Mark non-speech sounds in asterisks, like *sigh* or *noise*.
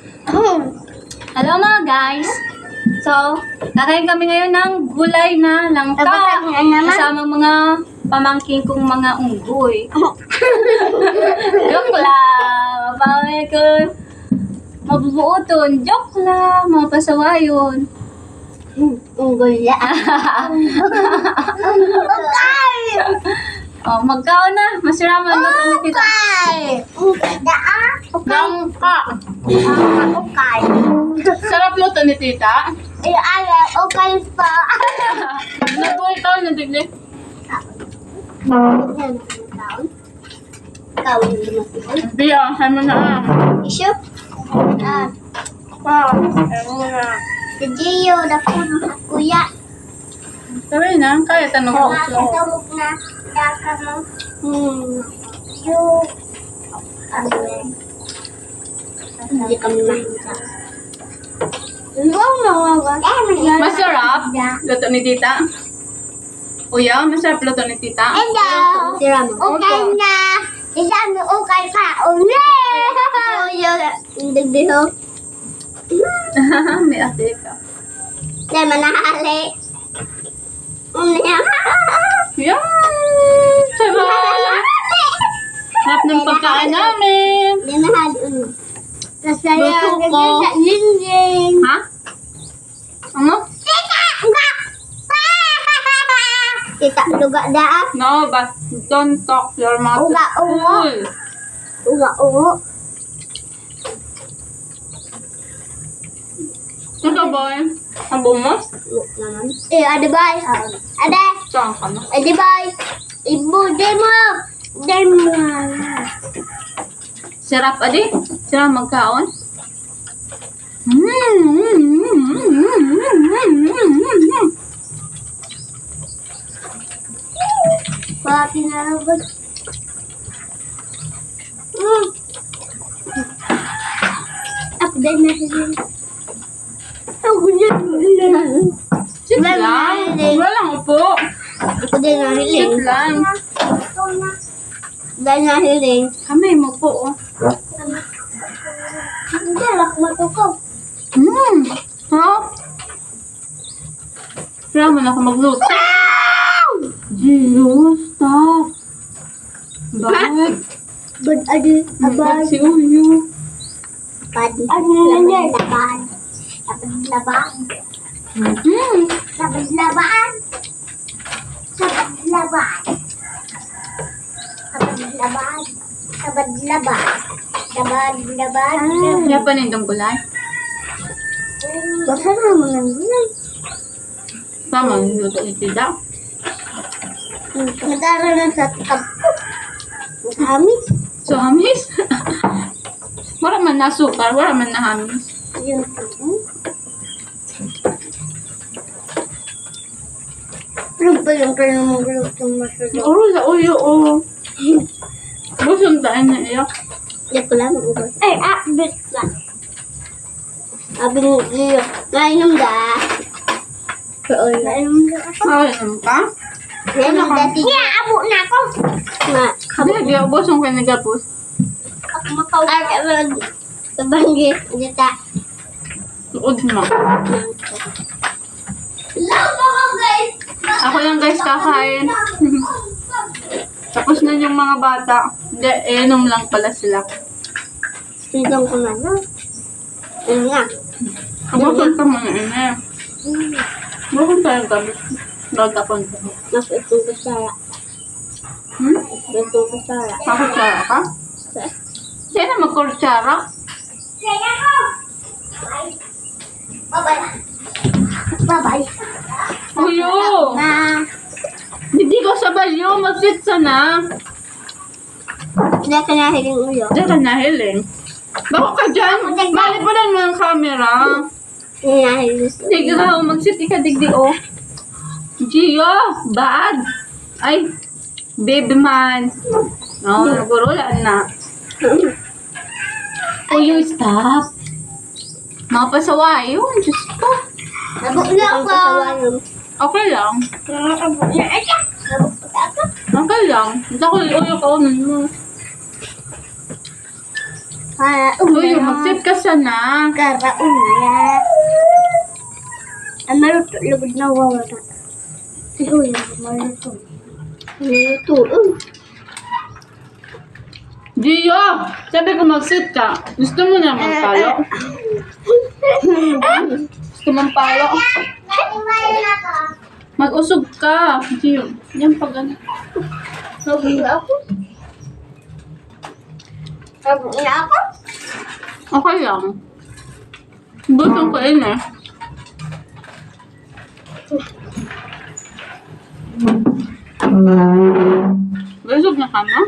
*clears throat* Hello mga guys! So, kakain kami ngayon ng gulay na langka. Kasama mga pamangking kong mga unggoy. Joke lang! Mapaway ko. Mabubuoton. Joke lang! Mga pasawayon. Unggol ya. Okay. Oh, magkaon na. Masiraman na ito ni tita. Okay. Okay. Daa. Okay. Sarap ito ni tita. Eh, ala. Okay pa. *laughs* Nabuhay ito. Nadigli. Ikaw, hindi mo sila. Biya, hay mo na ah. Issue? Ah. Wow. Ewan mo na. Si Gio, dako ng kuya. Sabi na, kaya tanong ko. Nakatawag na. Daka mo. Hmm. Yung. Ano? Hindi kami nawawa. Masarap. Luto ni tita. Kuya, masarap luto ni tita. Hello. Okay na. Isang okay pa. Uli. Hindi biho. May ate ka. Hindi manahali. Uli. Yan! Sarap! Sarap ng pagkain namin. Hindi mahali. Terus saya nggak. Hah? Juga dah. No, but don't your mouth. Uga ungu. Enggak, ungu. Ito ba yun? Eh, ada boy. Ada. Saan? Ada boy. Ibu, demo. Demo. Serap adi? Sarap magkaon. Mm. Ako din na sila. Ako na Sit Wala lang. hiling. Walang upo. Ako din na hiling. Sit lang. Dahil na hiling. Kamay mo po. oh. Matukaw. Mm. Ha? Kaya mo na ako magluto. Gio, stop. Bakit? Bad adi. Abad. si Uyo? Bad. Ano na yan? Laban. Laban. Laban. Mm. Sabad laban. Sabad laban. Sabad laban. Sabad laban. Sabad laban. Kaya pa nindong gulay. Basta naman ang gulay. Tama, niluto ni Tida. Nadara na sa tab. Kami. So, hamis. *laughs* wala man na sukar, wala man na hamis. Yun. Ano ba yung kaya mong gulutong masarap? Oo, la uyo, oo. Busong tayo na iyo. Hindi ko lang ubos. Ay, ah, bit lang. Sabi ni Iyo, nainom da. Nainom da ano ka? Nainom da. Kaya, abo na ako. Na, Sabi, di ako busong kayo nagapos. ako makaw. Ay, kabag. Kabanggit. Dita. Tuod mo. Love ako, guys. Ako lang guys kakain. Tapos na yung mga bata. Hindi, eh, inom lang pala sila. Sidong ko na na. Ano nga? Kabukod ka mga ina. Bakit tayo gabi? Bata ko nito. Mas itong kasara. Hmm? Itong kasara. Pakutsara ka? Sino magkutsara? Kaya ko! Bye-bye. Bye-bye. Hindi ko sa balyo, mag-sit sa na. Hindi ka nahiling ulo. Diyan ka nahiling. Bako ka dyan. Mali pa lang ng camera. Nahiling. Sige ka, mag-sit ka digdi oh. Gio, bad. Ay, baby man. No, nagurulan na. Uyo, stop. Mapasaway yun, Diyos ko. Nabuk na ako. Okay lang. Nabuk na ako. Okay lang. Hindi ako uyo ka unan mo. Uy, Karauna. mag-sit ka sana. Karauna. Ang maluto, lugod na wawala. Yung maluto. Maluto. Uh. Gio, sabi ko mag-sit ka. Gusto mo na magpalo? Gusto mong palo? Mag-usog ka. Gio, yan pag ano. Sabi na ako. Sabi na ako. Okay lang. Gusto ko yun eh. Busog na ka na?